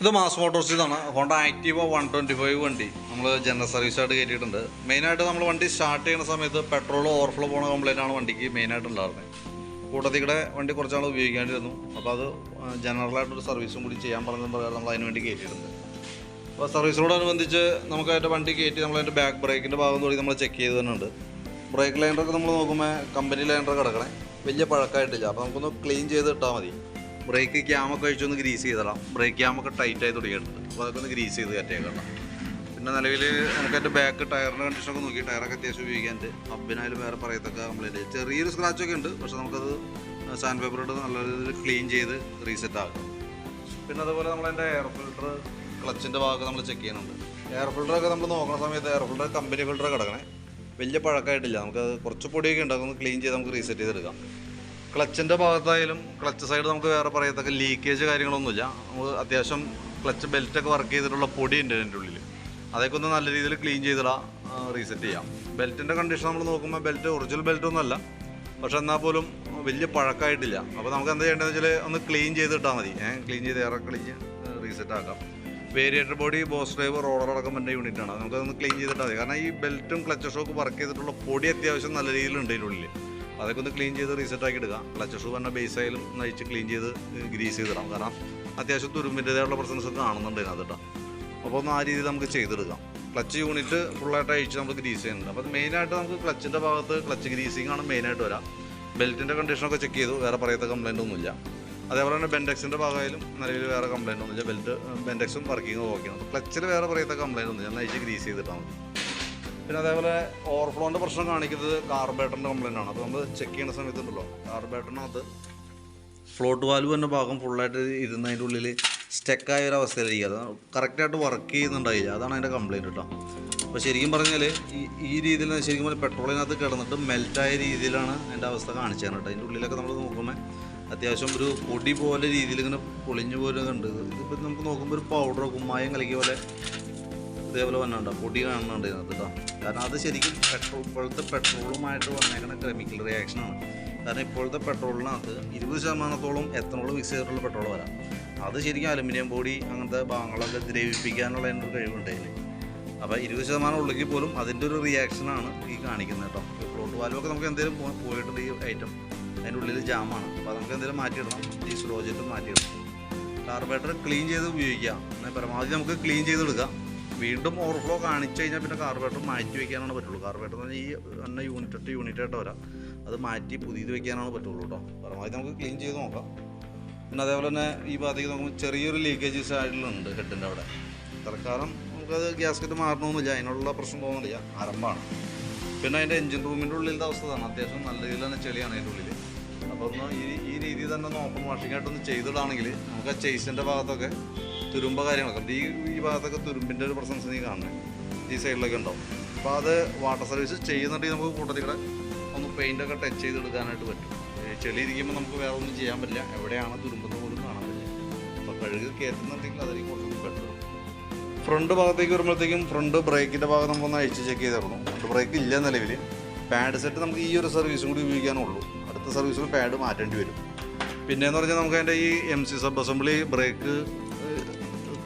ഇത് Mass Motors Honda Activa one twenty five വണ്ടി. നമ്മൾ ജനറൽ സർവീസായിട്ട് കയറ്റിയിട്ടുണ്ട്. മെയിനായിട്ട് നമ്മൾ വണ്ടി സ്റ്റാർട്ട് ചെയ്യുന്ന സമയത്ത് പെട്രോൾ ഓവർഫ്ലോ പോണ കംപ്ലൈന്റ് ആണ് വണ്ടിക്ക് മെയിനായിട്ട് ഉണ്ടായിരുന്നത് കൂട്ടത്തിൽ കൂടെ വണ്ടി കുറച്ചാൾ ഉപയോഗിക്കാണ്ടിരുന്നു. അപ്പോൾ അത് ജനറലായിട്ടൊരു സർവീസും കൂടി ചെയ്യാൻ പറഞ്ഞ പ്രകാരം നമ്മൾ അതിന് വേണ്ടി കയറ്റിയിട്ടുണ്ട്. അപ്പോൾ സർവീസിനോടനുബന്ധിച്ച് നമുക്ക് അതിന്റെ വണ്ടി കയറ്റി നമ്മൾ അതിന്റെ ബാക്ക് ബ്രേക്കിന്റെ ഭാഗം തുടങ്ങി നമ്മൾ ചെക്ക് ചെയ്ത് തന്നെ ഉണ്ട് ബ്രേക്ക് ലൈനറൊക്കെ നമ്മൾ നോക്കുമ്പോൾ കമ്പനി ലൈനർ കിടക്കണേ. വലിയ പഴക്കായിട്ടില്ല അപ്പോൾ നമുക്കൊന്ന് ക്ലീൻ ചെയ്ത് ഇട്ടാൽ മതി. ബ്രേക്ക് ക്യാമൊക്കെ അഴിച്ചൊന്ന് ഗ്രീസ് ചെയ്തിടാം. ബ്രേക്ക് ക്യാമൊക്കെ ടൈറ്റായി തുടങ്ങിയിട്ടുണ്ട്. അപ്പോൾ അതൊക്കെ ഒന്ന് ഗ്രീസ് ചെയ്ത് കയറ്റിയേക്കണം പിന്നെ നിലവിൽ നമുക്ക് അതിന്റെ ബാക്ക് ടയറിന്റെ കണ്ടീഷനൊക്കെ നോക്കി. ടയറൊക്കെ അത്യാവശ്യം ഉപയോഗിക്കാനുണ്ട്. അപ്പിനായാലും വേറെ പറയത്തക്ക കംപ്ലൈന്റ് ചെറിയൊരു സ്ക്രാച്ചൊക്കെ ഉണ്ട്. പക്ഷെ നമുക്കത് സാൻഡ് പേപ്പർ ഇട്ട് നല്ല രീതിയിൽ ക്ലീൻ ചെയ്ത് റീസെറ്റ് ആക്കാം. പിന്നെ അതുപോലെ നമ്മളതിന്റെ എയർ ഫിൽട്ടർ ക്ലച്ചിന്റെ ഭാഗം നമ്മൾ ചെക്ക് ചെയ്യുന്നുണ്ട്. എയർ ഫിൽട്ടറൊക്കെ നമ്മൾ നോക്കുന്ന സമയത്ത് എയർ ഫിൽട്ടർ കമ്പനി ഫിൽട്ടർ കിടക്കണേ. വലിയ പഴക്കമായിട്ടില്ല. നമുക്ക് കുറച്ച് പൊടിയൊക്കെ ഉണ്ട്. അതൊന്ന് ക്ലീൻ ചെയ്ത് നമുക്ക് റീസെറ്റ് ചെയ്തെടുക്കാം. ക്ലച്ചിന്റെ ഭാഗത്തായാലും ക്ലച്ച് സൈഡ് നമുക്ക് വേറെ പറയത്തക്ക ലീക്കേജ് കാര്യങ്ങളൊന്നുമില്ല. നമുക്ക് അത്യാവശ്യം ക്ലച്ച് ബെൽറ്റൊക്കെ വർക്ക് ചെയ്തിട്ടുള്ള പൊടി ഉണ്ട് അതിന്റെ ഉള്ളിൽ. അതൊക്കെ ഒന്ന് നല്ല രീതിയിൽ ക്ലീൻ ചെയ്തിടാം റീസെറ്റ് ചെയ്യാം. ബെൽറ്റിന്റെ കണ്ടീഷൻ നമ്മൾ നോക്കുമ്പോൾ ബെൽറ്റ് ഒറിജിനൽ ബെൽറ്റ് ഒന്നുമല്ല പക്ഷെ എന്നാൽ പോലും വലിയ പഴക്കമായിട്ടില്ല അപ്പോൾ നമുക്ക് എന്താ ചെയ്യേണ്ടതെന്ന് വെച്ചാൽ ഒന്ന് ക്ലീൻ ചെയ്തിട്ടാൽ മതി. ഏഹ് ക്ലീൻ ചെയ്ത് ഏറെ ക്ലീൻ റീസെറ്റ് ആക്കാം. വേരിയേറ്റർ ബോഡി ബോസ് ഡ്രൈവ് റോഡർ അടക്കം എന്റെ യൂണിറ്റാണ് നമുക്കതൊന്ന് ക്ലീൻ ചെയ്തിട്ടാൽ മതി. കാരണം ഈ ബെൽറ്റും ക്ലച്ച് ഷോക്ക് വർക്ക് ചെയ്തിട്ടുള്ള പൊടി അത്യാവശ്യം നല്ല രീതിയിലുണ്ട് ഇതിനുള്ളിൽ അതൊക്കെ ഒന്ന് ക്ലീൻ ചെയ്ത് റീസെറ്റ് ആക്കി എടുക്കാം. ക്ലച്ച് ഷൂ തന്നെ ബേസ് ആയാലും നയിച്ച് ക്ലീൻ ചെയ്ത് ഗ്രീസ് ചെയ്തിടാം കാരണം അത്യാവശ്യം തുരുമ്പിന്റെതായുള്ള പ്രശ്നസ് കാണുന്നുണ്ട് ഇതിനകത്ത് കേട്ടോ. അപ്പോൾ ഒന്ന് ആ രീതിയിൽ നമുക്ക് ചെയ്തെടുക്കാം. ക്ലച്ച് യൂണിറ്റ് ഫുള്ളായിട്ട് അഴിച്ച് നമ്മൾ ഗ്രീസ് ചെയ്യുന്നുണ്ട്. അപ്പോൾ മെയിനായിട്ട് നമുക്ക് ക്ലച്ചിന്റെ ഭാഗത്ത് ക്ലച്ച് ഗ്രീസിംഗ് ആണ് മെയിനായിട്ട് വരാം. ബെൽറ്റിന്റെ കണ്ടീഷനൊക്കെ ചെക്ക് ചെയ്തു. വേറെ പറയത്ത കംപ്ലൈന്റ് ഒന്നുമില്ല. അതേപോലെ തന്നെ ബെൻഡെക്സിന്റെ ഭാഗമായാലും നിലവിൽ വേറെ കംപ്ലൈന്റ് ഒന്നുമില്ല. ബെൽറ്റ് ബെൻഡെക്സും വർക്കിങ്ങും ഓക്കെയാണ് ക്ലച്ചിൽ വേറെ പറയത്ത കംപ്ലൈന്റ് ഒന്നുമില്ല. നയിച്ച് ഗ്രീസ് ചെയ്തിട്ടാണ് പിന്നെ അതേപോലെ ഓവർഫ്ലോന്റെ പ്രശ്നം കാണിക്കുന്നത് കാർബേറ്ററിന്റെ കംപ്ലൈന്റ് ആണ്. അപ്പോൾ നമ്മൾ ചെക്ക് ചെയ്യുന്ന സമയത്ത് ഉണ്ടല്ലോ കാർബേറ്ററിനകത്ത് ഫ്ലോട്ട് വാൽവ് തന്നെ ഭാഗം ഫുള്ളായിട്ട് ഇരുന്നതിന്റെ ഉള്ളിൽ സ്റ്റക്കായ ഒരു അവസ്ഥയിലിരിക്കുക അത് കറക്റ്റായിട്ട് വർക്ക് ചെയ്യുന്നുണ്ടായില്ല. അതാണ് അതിന്റെ കംപ്ലൈന്റ് കേട്ടോ അപ്പോൾ ശരിക്കും പറഞ്ഞാൽ ഈ ഈ രീതിയിൽ ശരിക്കും പറഞ്ഞാൽ പെട്രോളിനകത്ത് കിടന്നിട്ട് മെൽറ്റായ രീതിയിലാണ് അതിന്റെ അവസ്ഥ കാണിച്ചത് കേട്ടോ. അതിന്റെ ഉള്ളിലൊക്കെ നമ്മൾ നോക്കുമ്പോൾ അത്യാവശ്യം ഒരു പൊടി പോലെ രീതിയിൽ ഇങ്ങനെ പൊളിഞ്ഞു പോലെ ഉണ്ട് ഇതിപ്പോൾ നമുക്ക് നോക്കുമ്പോൾ ഒരു പൗഡറോ കുമ്മായം കലക്കിയ പോലെ ഇതേപോലെ വന്നുണ്ടോ പൊടി കാണുന്നുണ്ട് ഇതിനകത്ത് കേട്ടോ. കാരണം അത് ശരിക്കും പെട്രോൾ ഇപ്പോഴത്തെ പെട്രോളുമായിട്ട് വന്നേക്കുന്ന കെമിക്കൽ റിയാക്ഷനാണ് കാരണം ഇപ്പോഴത്തെ പെട്രോളിനകത്ത് ഇരുപത് ശതമാനത്തോളം എത്തനോൾ മിക്സ് ചെയ്തിട്ടുള്ള പെട്രോൾ വരാം. അത് ശരിക്കും അലുമിനിയം പൊടി അങ്ങനത്തെ ഭാഗങ്ങളൊക്കെ ദ്രവിപ്പിക്കാനുള്ള എന്റെ ഒരു കഴിവുണ്ട് അപ്പോൾ ഇരുപത് ശതമാനം ഉള്ളെങ്കിൽ പോലും അതിന്റെ ഒരു റിയാക്ഷനാണ് ഈ കാണിക്കുന്നത് കേട്ടോ. ഫ്ലോട്ട് വാൽവൊക്കെ നമുക്ക് എന്തെങ്കിലും പോയിട്ടുണ്ട് ഈ ഐറ്റം അതിന്റെ ഉള്ളിൽ ജാമാണ് അപ്പോൾ നമുക്ക് എന്തെങ്കിലും മാറ്റിയിടണം. ഈ സ്ലോജറ്റും ജെറ്റ് മാറ്റിയിടണം. കാർബേറ്റർ ക്ലീൻ ചെയ്ത് ഉപയോഗിക്കാം. പരമാവധി നമുക്ക് ക്ലീൻ ചെയ്തെടുക്കാം. വീണ്ടും ഓവർഫ്ലോ കാണിച്ചു കഴിഞ്ഞാൽ പിന്നെ കാർബേറ്റർ മാറ്റി വയ്ക്കാനാണ് പറ്റുള്ളൂ. കാർബേറ്റർ എന്ന് പറഞ്ഞാൽ ഈ എണ്ണ യൂണിറ്റ് ഇട്ട് യൂണിറ്റ് ആയിട്ട് വരാം. അത് മാറ്റി പുതിയത് വെക്കാനാണ് പറ്റുള്ളൂ കേട്ടോ പരമാവധി നമുക്ക് ക്ലീൻ ചെയ്ത് നോക്കാം. പിന്നെ അതേപോലെ തന്നെ ഈ ഭാഗത്തേക്ക് നോക്കുമ്പോൾ ചെറിയൊരു ലീക്കേജ് സൈഡിലുണ്ട് ഹെഡിന്റെ അവിടെ. തൽക്കാലം നമുക്കത് ഗ്യാസ്കറ്റ് മാറണമെന്നില്ല അതിനുള്ള പ്രശ്നം പോകുന്നില്ല ആരംഭമാണ്. പിന്നെ അതിന്റെ എഞ്ചിൻ റൂമിന്റെ ഉള്ളിലത്തെ അവസ്ഥ തന്നെ അത്യാവശ്യം നല്ല രീതിയിൽ തന്നെ ചെളിയാണ് അതിന്റെ ഉള്ളിൽ അപ്പോൾ ഒന്ന് ഈ ഈ രീതിയിൽ തന്നെ ഒന്ന് ഓപ്പൺ വാഷിംഗ് ആയിട്ടൊന്ന് ചെയ്തിടാണെങ്കിൽ നമുക്ക് ആ ചേസിന്റെ ഭാഗത്തൊക്കെ തുരുമ്പ കാര്യങ്ങളൊക്കെ. ഈ ഈ ഭാഗത്തൊക്കെ തുരുമ്പിന്റെ ഒരു പ്രസൻസ് നീ കാണുന്നത് ഈ സൈഡിലൊക്കെ ഉണ്ടാവും. അപ്പോൾ അത് വാട്ടർ സർവീസ് ചെയ്യുന്നുണ്ടെങ്കിൽ നമുക്ക് കൂട്ടത്തിൽ കൂടെ ഒന്ന് പെയിന്റൊക്കെ ടച്ച് ചെയ്തെടുക്കാനായിട്ട് പറ്റും. ചെളി ഇരിക്കുമ്പോൾ നമുക്ക് വേറെ ഒന്നും ചെയ്യാൻ പറ്റില്ല. എവിടെയാണ് തുരുമ്പെന്ന് പോലും കാണാൻ പറ്റില്ല. അപ്പോൾ കഴുകി കയറ്റുന്നുണ്ടെങ്കിൽ അതായിരിക്കും കുറച്ചുകൂടി ബെറ്റർ ഫ്രണ്ട് ഭാഗത്തേക്ക് വരുമ്പോഴത്തേക്കും ഫ്രണ്ട് ബ്രേക്കിന്റെ ഭാഗം നമുക്കൊന്ന് അഴിച്ച് ചെക്ക് ചെയ്തിരുന്നു ഫ്രണ്ട് ബ്രേക്ക് ഇല്ല നിലവിൽ പാഡ് സെറ്റ് നമുക്ക് ഈ ഒരു സർവീസും കൂടി ഉപയോഗിക്കാനുള്ളൂ അടുത്ത സർവീസിൽ പാഡ് മാറ്റേണ്ടി വരും. പിന്നെയെന്ന് പറഞ്ഞാൽ നമുക്ക് അതിന്റെ ഈ M C sub assembly brake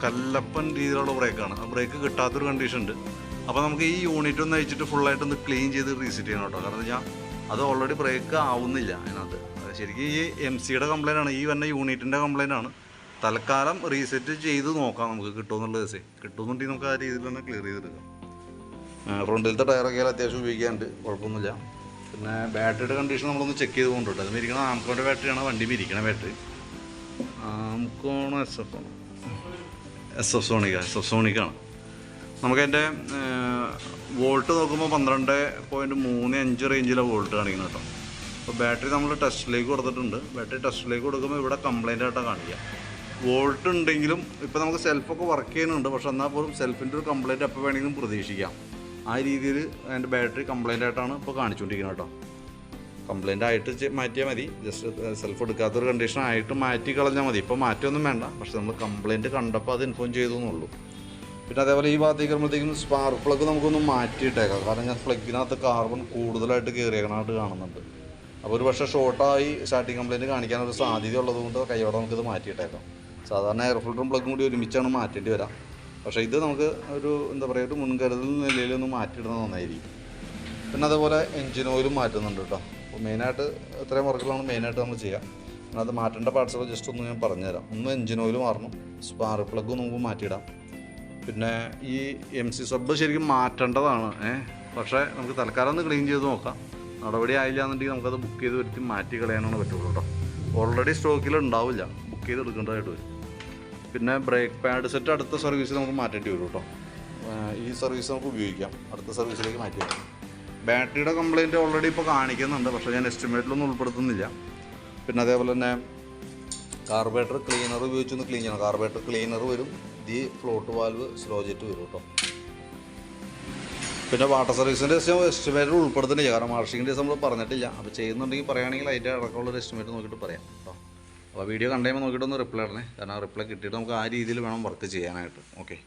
കല്ലപ്പൻ രീതിയിലുള്ള ബ്രേക്കാണ്. ആ ബ്രേക്ക് കിട്ടാത്തൊരു കണ്ടീഷൻ ഉണ്ട്. അപ്പോൾ നമുക്ക് ഈ യൂണിറ്റ് ഒന്ന് അയച്ചിട്ട് ഫുള്ളായിട്ട് ഒന്ന് ക്ലീൻ ചെയ്ത് റീസെറ്റ് ചെയ്യണം കേട്ടോ. കാരണം ഞാൻ അത് ഓൾറെഡി ബ്രേക്ക് ആവുന്നില്ല അതിനകത്ത്. അത് ശരിക്കും ഈ എം സിയുടെ കംപ്ലൈന്റ് ആണ്. ഈ വന്ന യൂണിറ്റിന്റെ കംപ്ലൈന്റ് ആണ്. തൽക്കാലം റീസെറ്റ് ചെയ്ത് നോക്കാം നമുക്ക് കിട്ടുമെന്നുള്ള ദിവസേ. കിട്ടുമെന്നുണ്ടെങ്കിൽ നമുക്ക് ആ രീതിയിൽ തന്നെ ക്ലിയർ ചെയ്തെടുക്കാം. ഫ്രണ്ടിലത്തെ ടയറൊക്കെ അത്യാവശ്യം ഉപയോഗിക്കാനുണ്ട്. കുഴപ്പമൊന്നുമില്ല. പിന്നെ ബാറ്ററിയുടെ കണ്ടീഷൻ നമ്മളൊന്ന് ചെക്ക് ചെയ്ത് കൊണ്ടുണ്ട് അതിന് ഇരിക്കണ ആംക്കോന്റെ ബാറ്ററിയാണ് വണ്ടി ഇരിക്കണ ബാറ്ററി ആംകോണോ എസ് എഫ് ആണോ. എസ് എഫ് സോണിക്ക എസ് എഫ് സോണിക്കാണ് നമുക്കതിന്റെ വോൾട്ട് നോക്കുമ്പോൾ പന്ത്രണ്ട് പോയിന്റ് മൂന്ന് അഞ്ച് റേഞ്ചിലെ വോൾട്ട് കാണിക്കുന്നത് കേട്ടോ. അപ്പോൾ ബാറ്ററി നമ്മൾ ടെസ്റ്റിലേക്ക് കൊടുത്തിട്ടുണ്ട്. ബാറ്ററി ടെസ്റ്റിലേക്ക് കൊടുക്കുമ്പോൾ ഇവിടെ കംപ്ലൈന്റ് ആയിട്ടാണ് കാണിക്കുക വോൾട്ട് ഉണ്ടെങ്കിലും ഇപ്പോൾ നമുക്ക് സെൽഫൊക്കെ വർക്ക് ചെയ്യുന്നുണ്ട്. പക്ഷെ എന്നാൽ പോലും സെൽഫിന്റെ ഒരു കംപ്ലൈന്റ് എപ്പോൾ വേണമെങ്കിലും പ്രതീക്ഷിക്കാം. ആ രീതിയിൽ അതിന്റെ ബാറ്ററി കംപ്ലൈന്റ് ആയിട്ടാണ് ഇപ്പോൾ കാണിച്ചുകൊണ്ടിരിക്കുന്നത് കേട്ടോ. കംപ്ലൈന്റ് ആയിട്ട് മാറ്റിയാൽ മതി. ജസ്റ്റ് സെൽഫ് എടുക്കാത്തൊരു കണ്ടീഷൻ ആയിട്ട് മാറ്റി കളഞ്ഞാൽ മതി. ഇപ്പോൾ മാറ്റിയൊന്നും വേണ്ട. പക്ഷെ നമ്മൾ കംപ്ലൈന്റ് കണ്ടപ്പോൾ അത് ഇൻഫോം ചെയ്തു എന്നുള്ളൂ പിന്നെ അതേപോലെ ഈ ഭാഗത്തേക്ക് വരുമ്പോഴത്തേക്കും സ്പാർക്ക് പ്ലഗ് നമുക്കൊന്ന് മാറ്റിയിട്ടേക്കാം. കാരണം ഞാൻ പ്ലഗിനകത്ത് കാർബൺ കൂടുതലായിട്ട് കയറിയേക്കണമായിട്ട് കാണുന്നുണ്ട്. അപ്പോൾ ഒരു പക്ഷേ ഷോർട്ടായി സ്റ്റാർട്ടിങ് കംപ്ലൈന്റ് കാണിക്കാനൊരു സാധ്യത ഉള്ളതുകൊണ്ട് കൈയോടെ നമുക്കിത് മാറ്റിയിട്ടേക്കാം. സാധാരണ എയർ ഫിൽറ്ററും പ്ലഗും കൂടി ഒരുമിച്ചാണ് മാറ്റേണ്ടി വരാം. പക്ഷേ ഇത് നമുക്ക് ഒരു എന്താ പറയുക ഒരു മുൻകരുതൽ നിലയിൽ ഒന്ന് മാറ്റിയിടുന്നത് നന്നായിരിക്കും. പിന്നെ അതേപോലെ എൻജിൻ ഓയിലും മാറ്റുന്നുണ്ട് കേട്ടോ. അപ്പോൾ മെയിനായിട്ട് ഇത്രയും വർക്കുകളാണ് മെയിനായിട്ട് നമ്മൾ ചെയ്യുക. അത് മാറ്റേണ്ട പാർട്സുകൾ ജസ്റ്റ് ഒന്ന് ഞാൻ പറഞ്ഞുതരാം. ഒന്ന് എൻജിൻ ഓയിൽ മാറണം സ്പാർക്ക് പ്ലഗ് നമുക്ക് മാറ്റിയിടാം. പിന്നെ ഈ എം സി സബ് ശരിക്കും മാറ്റേണ്ടതാണ് ഏഹ് പക്ഷേ നമുക്ക് തൽക്കാലം ഒന്ന് ക്ലീൻ ചെയ്ത് നോക്കാം. നടപടി ആയില്ല എന്നുണ്ടെങ്കിൽ നമുക്കത് ബുക്ക് ചെയ്ത് വരുത്തി മാറ്റി കളയാനാണ് പറ്റുള്ളൂ കേട്ടോ. ഓൾറെഡി സ്റ്റോക്കിൽ ഉണ്ടാവില്ല. ബുക്ക് ചെയ്ത് എടുക്കേണ്ടതായിട്ട് വരും. പിന്നെ ബ്രേക്ക് പാഡ് സെറ്റ് അടുത്ത സർവീസ് നമുക്ക് മാറ്റേണ്ടി വരും കേട്ടോ. ഈ സർവീസ് നമുക്ക് ഉപയോഗിക്കാം. അടുത്ത സർവീസിലേക്ക് മാറ്റി വെക്കാം ബാറ്ററിയുടെ കംപ്ലയിന്റ് ഓൾറെഡി ഇപ്പോൾ കാണിക്കുന്നുണ്ട്. പക്ഷേ ഞാൻ എസ്റ്റിമേറ്റിലൊന്നും ഉൾപ്പെടുത്തുന്നില്ല. പിന്നെ അതേപോലെ തന്നെ കാർബേറ്റർ ക്ലീനർ ഉപയോഗിച്ചൊന്ന് ക്ലീൻ ചെയ്യണം. കാർബേറ്റർ ക്ലീനർ വരും. The float valve slow jet വരും കേട്ടോ. പിന്നെ വാട്ടർ സർവീസിന്റെ എസ്റ്റിമേറ്റ് ഉൾപ്പെടുത്തുന്നില്ല. കാരണം മാർഷിംഗ് ദിവസം നമ്മൾ പറഞ്ഞിട്ടില്ല. അപ്പോൾ ചെയ്യുന്നുണ്ടെങ്കിൽ പറയുകയാണെങ്കിൽ അതിന്റെ അടക്കമുള്ള ഒരു എസ്റ്റിമേറ്റ് നോക്കിയിട്ട് പറയാം കേട്ടോ. അപ്പോൾ വീഡിയോ കണ്ടുകഴിയുമ്പോൾ നോക്കിയിട്ടൊന്ന് റിപ്ലൈ ഇടണേ. കാരണം റിപ്ലൈ കിട്ടിയിട്ട് നമുക്ക് ആ രീതിയിൽ വേണം വർക്ക് ചെയ്യാനായിട്ട്. ഓക്കെ